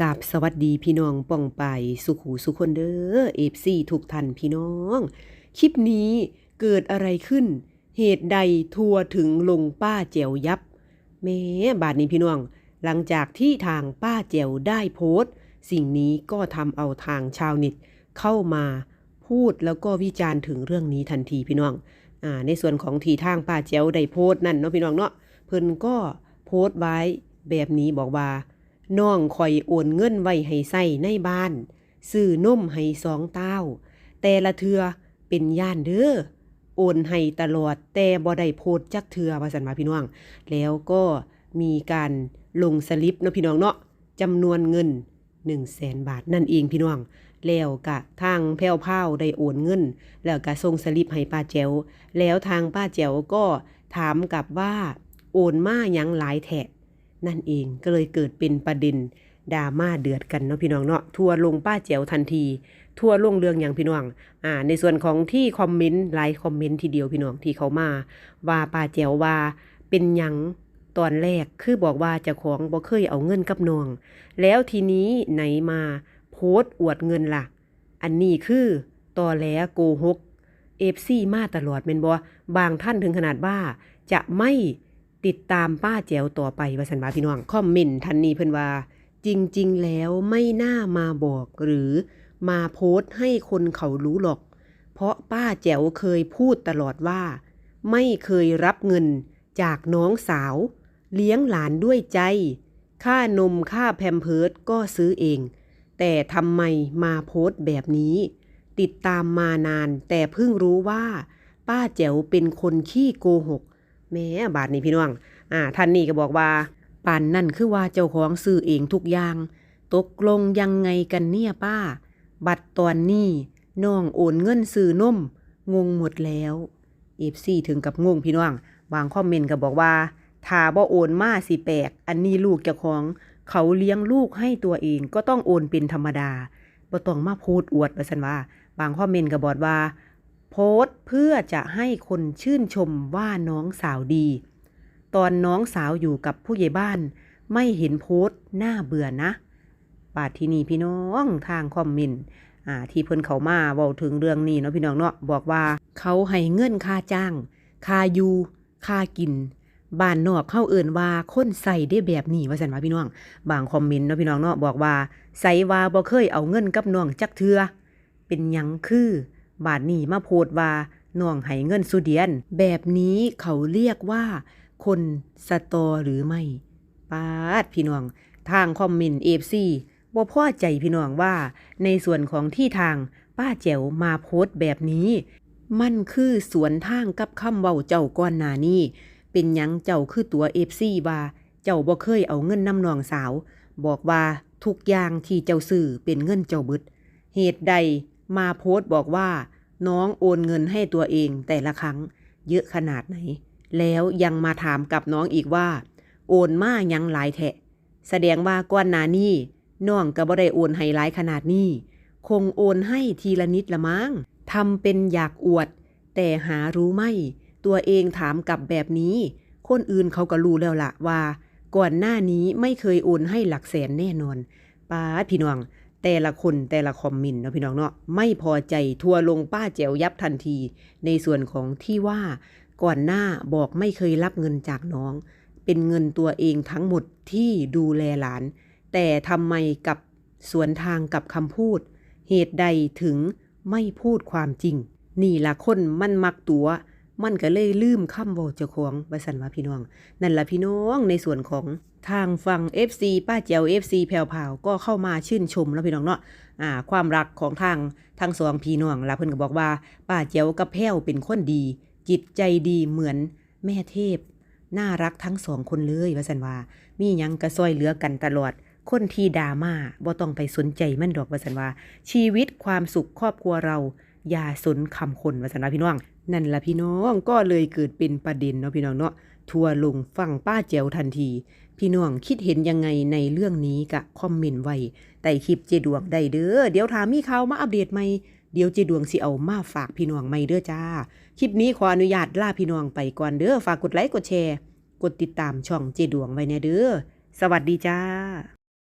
กราบสวัสดีพี่น้องป้องไปสุขหูสุขคนเด้อเอฟซีทุกท่านพี่น้อง คลิปนี้เกิดอะไรขึ้น เหตุใดทัวถึงลงป้าแจวยับแม้บาดนี้พี่น้อง หลังจากที่ทางป้าแจวได้โพสต์สิ่งนี้ก็ทำเอาทางชาวเน็ตเข้ามาพูดแล้วก็วิจารณ์ถึงเรื่องนี้ทันทีพี่น้องอ่าในส่วนของทีทางป้าแจวได้โพสต์นั่นเนาะพี่น้องเนาะเพิ่นก็โพสต์ไว้แบบนี้บอกว่า น้องคอยโอนเงินไว้ให้ใส่ในบ้าน ซื้อนมให้สองเต้า แต่ละเทือเป็นย่านเด้อ โอนให้ตลอดแต่บ่ได้โพดจักเทือว่าสันมาพี่น้อง แล้วก็มีการลงสลิปเนาะพี่น้องเนาะจำนวนเงิน1 0 0 0 0แสนบาทนั่นเองพี่น้อง แล้วกะทางแพ้วพราวได้โอนเงิน แล้วก็ส่งสลิปให้ป้าแจ๋วแล้วทางป้าแจ๋วก็ถามกลับว่า โอนมายังหลายแทะ นั่นเองก็เลยเกิดเป็นประเด็นดราม่าเดือดกันเนาะพี่น้องเนาะทัวลงป้าแจ๋วทันที ทัวลงเรื่องอย่างพี่น้องอ่าในส่วนของที่คอมเมนต์หลายคอมเมนต์ทีเดียวพี่น้องที่เขามา ว่าป้าแจ๋วว่าเป็นยังตอนแรกคือบอกว่าเจ้าของบ่เคยเอาเงินกับน้อง แล้วทีนี้ไหนมาโพสต์อวดเงินล่ะ อันนี้คือตอแหลโกหกเอฟซีมาตลอดเป็นบ่บางท่านถึงขนาดว่าจะไม่ ติดตามป้าแจ๋วต่อไปว่าสันว่าพี่น้องคอมเมนต์ทันนี้เพิ่นว่า จริง ๆ แล้วไม่น่ามาบอกหรือมาโพสต์ให้คนเขารู้หรอก เพราะป้าแจ๋วเคยพูดตลอดว่า ไม่เคยรับเงินจากน้องสาว เลี้ยงหลานด้วยใจ ค่านมค่าแพมเพิร์ดก็ซื้อเอง แต่ทำไมมาโพสต์แบบนี้ ติดตามมานานแต่เพิ่งรู้ว่า ป้าแจ๋วเป็นคนขี้โกหก แม่บาทนี้พี่น้อง อ่า ท่านนี่ก็บอกว่าป่านนั่นคือว่าเจ้าของซื้อเองทุกอย่าง ตกลงยังไงกันเนี่ยป้า บัตรตอนนี้น้องโอนเงินซื้อนมงงหมดแล้วเอฟซีถึงกับงงพี่น้องบางคอมเมนต์ก็บอกว่าถ้าบ่โอนมาสิแปลก อันนี้ลูกเจ้าของ เขาเลี้ยงลูกให้ตัวเองก็ต้องโอนเป็นธรรมดาบ่ต้องมาพูดอวดว่าซั่นว่า บางคอมเมนต์ก็บอกว่า โพสต์เพื่อจะให้คนชื่นชมว่าน้องสาวดี ตอนน้องสาวอยู่กับผู้ใหญ่บ้าน ไม่เห็นโพสต์น่าเบื่อนะบาดที่นี่พี่น้องทางคอมเมนต์ที่เพิ่นเขามาเว้าถึงเรื่องนี้เนาะพี่น้องเนาะบอกว่า เขาให้เงินค่าจ้าง ค่าอยู่ค่ากินบ้านนอกเข้าเอิ่นว่าคนใส่ได้แบบนี้ว่าสันว่าพี่น้อง บางคอมเมนต์เนาะพี่น้องเนาะบอกว่าใส่ว่าบ่เคยเอาเงินกับน้องจักเทือ เป็นยังคือ บาทนี้มาโพดว่าน้องให้เงินสุเดียน แบบนี้เขาเรียกว่า คนสตอหรือไม่ปาดพี่น้อง ทางคอมเมนต์เอฟซีบ่พ่อใจพี่น้องว่า ในส่วนของที่ทางป้าแจ๋วมาโพสต์แบบนี้ มันคือสวนทางกับคำเว้าเจ้าก่อนนานี้เป็นยังเจ้าคือตัวเอฟซีว่าเจ้าบ่เคยเอาเงินน้ำนองสาว บอกว่าทุกอย่างที่เจ้าซื้อเป็นเงินเจ้าบิดเหตุใด มาโพสต์บอกว่า น้องโอนเงินให้ตัวเองแต่ละครั้งเยอะขนาดไหน แล้วยังมาถามกับน้องอีกว่า โอนมายังหลายแทะ แสดงว่าก่อนหน้านี้น้องก็บ่ได้โอนให้หลายขนาดนี้ คงโอนให้ทีละนิดละมั้งทำเป็นอยากอวด แต่หารู้ไหมตัวเองถามกลับแบบนี้ คนอื่นเขาก็รู้แล้วล่ะว่า ก่อนหน้านี้ไม่เคยโอนให้หลักแสนแน่นอนป้าพี่น้อง แต่ละคนแต่ละคอมเมนต์เนาะพี่น้องเนาะไม่พอใจทัวลงป้าแจ๋วยับทันที ในส่วนของที่ว่าก่อนหน้าบอกไม่เคยรับเงินจากน้อง เป็นเงินตัวเองทั้งหมดที่ดูแลหลาน แต่ทำไมกับสวนทางกับคำพูด เหตุใดถึงไม่พูดความจริง นี่ละคนมันมักตัว มันก็เลยลืมคำเว้าเจ้าของบสันว่าพี่น้อง นั่นละพี่น้องในส่วนของทางฝั่ง FC ป้าแจว FC แผ่วๆาก็เข้ามาชื่นชมแล้วพี่น้องเนาะอ่า ความรักของทางทั้งสองพี่น้องละเพิ่นก็บอกว่า ป้าแจวกับแพ้วเป็นคนดี จิตใจดีเหมือนแม่เทพ น่ารักทั้งสองคนเลยว่าสันว่า มียังกระซอยเหลือกันตลอดคนที่ดราม่าบ่ต้องไปสนใจมันดอกวาสันว่า ชีวิตความสุขครอบครัวเรา อย่าสนคำคนวาสันว่าพี่น้อง นั่นละพี่น้องก็เลยเกิดเป็นประเด็นเนาะพี่น้องเนาะทัวร์ลงฝั่งป้าแจวทันที พี่น้องคิดเห็นยังไงในเรื่องนี้กะคอมเมนต์ไว้ใต้คลิปเจดวงได้เด้อเดี๋ยวถามมีข่าวมาอัปเดตใหม่เดี๋ยวเจดวงสิเอามาฝากพี่น้องใหม่เด้อจ้า คลิปนี้ขออนุญาตลาพี่น้องไปก่อนเด้อฝากกดไลค์กดแชร์ กดติดตามช่องเจดวงไว้แน่เด้อสวัสดีจ้า